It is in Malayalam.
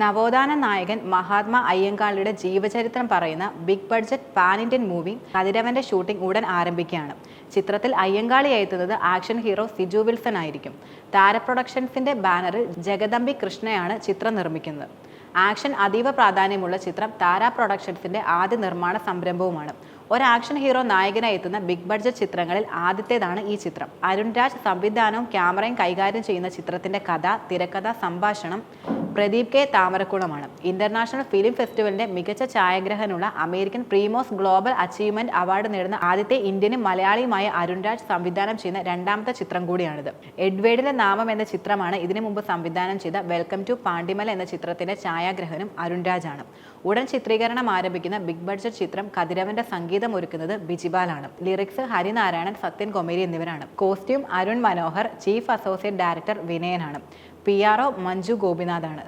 നവോത്ഥാന നായകൻ മഹാത്മാ അയ്യങ്കാളിയുടെ ജീവചരിത്രം പറയുന്ന big budget pan Indian movie കതിരവന്റെ shooting ഉടൻ ആരംഭിക്കുകയാണ്. ചിത്രത്തിൽ അയ്യങ്കാളി എത്തുന്നത് ആക്ഷൻ ഹീറോ സിജു വിൽസൺ ആയിരിക്കും. താര പ്രൊഡക്ഷൻസിന്റെ ബാനറിൽ ജഗദമ്പി കൃഷ്ണയാണ് ചിത്രം നിർമ്മിക്കുന്നത്. ആക്ഷൻ അതീവ പ്രാധാന്യമുള്ള ചിത്രം താര പ്രൊഡക്ഷൻസിന്റെ ആദ്യ നിർമ്മാണ സംരംഭവുമാണ്. ഒരു ആക്ഷൻ ഹീറോ നായകനായി എത്തുന്ന ബിഗ് ബഡ്ജറ്റ് ചിത്രങ്ങളിൽ ആദ്യത്തേതാണ് ഈ ചിത്രം. അരുൺ രാജ് സംവിധാനവും ക്യാമറയും കൈകാര്യം ചെയ്യുന്ന ചിത്രത്തിന്റെ കഥ തിരക്കഥ സംഭാഷണം പ്രദീപ് കെ താമരക്കുളമാണ്. ഇന്റർനാഷണൽ ഫിലിം ഫെസ്റ്റിവലിന്റെ മികച്ച ഛായാഗ്രഹനുള്ള American Premos global achievement award നേടുന്ന ആദ്യത്തെ ഇന്ത്യനും മലയാളിയുമായ അരുൺരാജ് സംവിധാനം ചെയ്യുന്ന രണ്ടാമത്തെ ചിത്രം കൂടിയാണിത്. എഡ്വേഡിന്റെ നാമം എന്ന ചിത്രമാണ് ഇതിനു മുമ്പ് സംവിധാനം ചെയ്ത വെൽക്കം ടു പാണ്ടിമല എന്ന ചിത്രത്തിന്റെ ഛായാഗ്രഹനും രാജാണ്. ഉടൻ ചിത്രീകരണം ആരംഭിക്കുന്ന ബിഗ് ബഡ്ജറ്റ് ചിത്രം കതിരവന്റെ സംഗീതം ഒരുക്കുന്നത് ബിജിബാലാണ് ലിറിക്സ് ഹരിനാരായണൻ സത്യൻ കൊമേരി എന്നിവരാണ്. Costume Arun Manohar chief associate director വിനയനാണ്. P R O Manju ഗോപിനാഥാണ്.